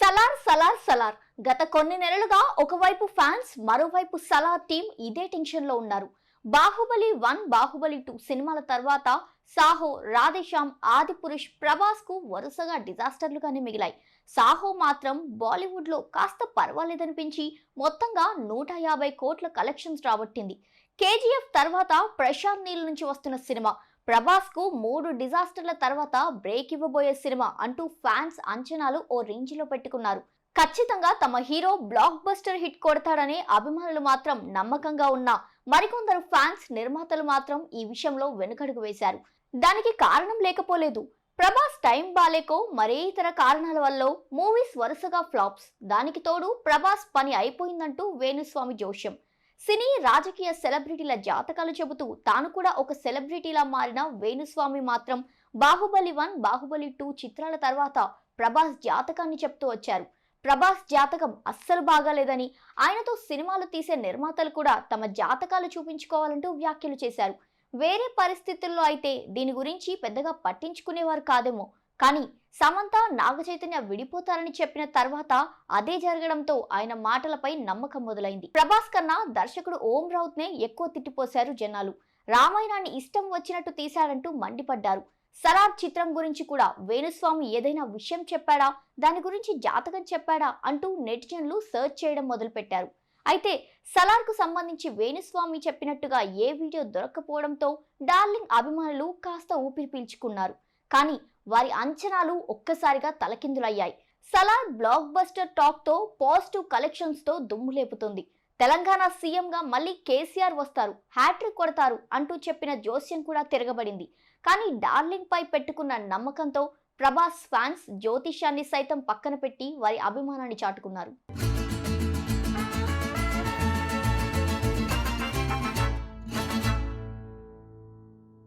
సలార్ సలార్ సలార్. గత కొన్ని నెలలుగా ఒకవైపు ఫ్యాన్స్ మరోవైపు సలార్ టీం ఇదే టెన్షన్లో ఉన్నారు. బాహుబలి వన్ బాహుబలి టూ సినిమాల తర్వాత సాహో రాధేశ్యామ్ ఆది పురుష్ ప్రభాస్కు వరుసగా డిజాస్టర్లుగానే మిగిలాయి. సాహో మాత్రం బాలీవుడ్లో కాస్త పర్వాలేదనిపించి మొత్తంగా నూట యాభై కోట్ల కలెక్షన్స్ రాబట్టింది. కేజీఎఫ్ తర్వాత ప్రశాంత్ నీల్ నుంచి వస్తున్న సినిమా. ప్రభాస్కు మూడు డిజాస్టర్ల తర్వాత బ్రేక్ ఇవ్వబోయే సినిమా అంటూ ఫ్యాన్స్ అంచనాలు ఓ రేంజ్లో పెట్టుకున్నారు. ఖచ్చితంగా తమ హీరో బ్లాక్ బస్టర్ హిట్ కొడతాడని అభిమానులు మాత్రం నమ్మకంగా ఉన్నా మరికొందరు ఫ్యాన్స్ నిర్మాతలు మాత్రం ఈ విషయంలో వెనుకడుగు వేశారు. దానికి కారణం లేకపోలేదు. ప్రభాస్ టైం బాలేకో మరే ఇతర కారణాల వల్ల మూవీస్ వరుసగా ఫ్లాప్స్. దానికి తోడు ప్రభాస్ పని అయిపోయిందంటూ వేణుస్వామి జోష్యం. సినీ రాజకీయ సెలబ్రిటీల జాతకాలు చెబుతూ తాను కూడా ఒక సెలబ్రిటీలా మారిన వేణుస్వామి మాత్రం బాహుబలి వన్ బాహుబలి టూ చిత్రాల తర్వాత ప్రభాస్ జాతకాన్ని చెప్తూ వచ్చారు. ప్రభాస్ జాతకం అస్సలు బాగాలేదని ఆయనతో సినిమాలు తీసే నిర్మాతలు కూడా తమ జాతకాలు చూపించుకోవాలంటూ వ్యాఖ్యలు చేశారు. వేరే పరిస్థితుల్లో అయితే దీని గురించి పెద్దగా పట్టించుకునేవారు కాదేమో. కానీ సమంత నాగచైతన్య విడిపోతారని చెప్పిన తర్వాత అదే జరగడంతో ఆయన మాటలపై నమ్మకం మొదలైంది. ప్రభాస్ కన్నా దర్శకుడు ఓం రౌత్ నే ఎక్కువ తిట్టిపోశారు జనాలు. రామాయణాన్ని ఇష్టం వచ్చినట్టు తీశాడంటూ మండిపడ్డారు. సలార్ చిత్రం గురించి కూడా వేణుస్వామి ఏదైనా విషయం చెప్పాడా? దాని గురించి జాతకం చెప్పాడా? అంటూ నెటిజన్లు సర్చ్ చేయడం మొదలుపెట్టారు. అయితే సలార్కు సంబంధించి వేణుస్వామి చెప్పినట్టుగా ఏ వీడియో దొరక్కపోవడంతో డార్లింగ్ అభిమానులు కాస్త ఊపిరి పీల్చుకున్నారు. కానీ వారి అంచనాలు ఒక్కసారిగా తలకిందులయ్యాయి. సలార్ బ్లాక్ బస్టర్ టాక్తో పాజిటివ్ కలెక్షన్స్తో దుమ్ము లేపుతుంది. తెలంగాణ సీఎంగా మళ్ళీ కేసీఆర్ వస్తారు హ్యాట్రిక్ కొడతారు అంటూ చెప్పిన జోస్యం కూడా తిరగబడింది. కానీ డార్లింగ్ పై పెట్టుకున్న నమ్మకంతో ప్రభాస్ ఫ్యాన్స్ జ్యోతిష్యాన్ని సైతం పక్కన పెట్టి వారి అభిమానాన్ని చాటుకున్నారు.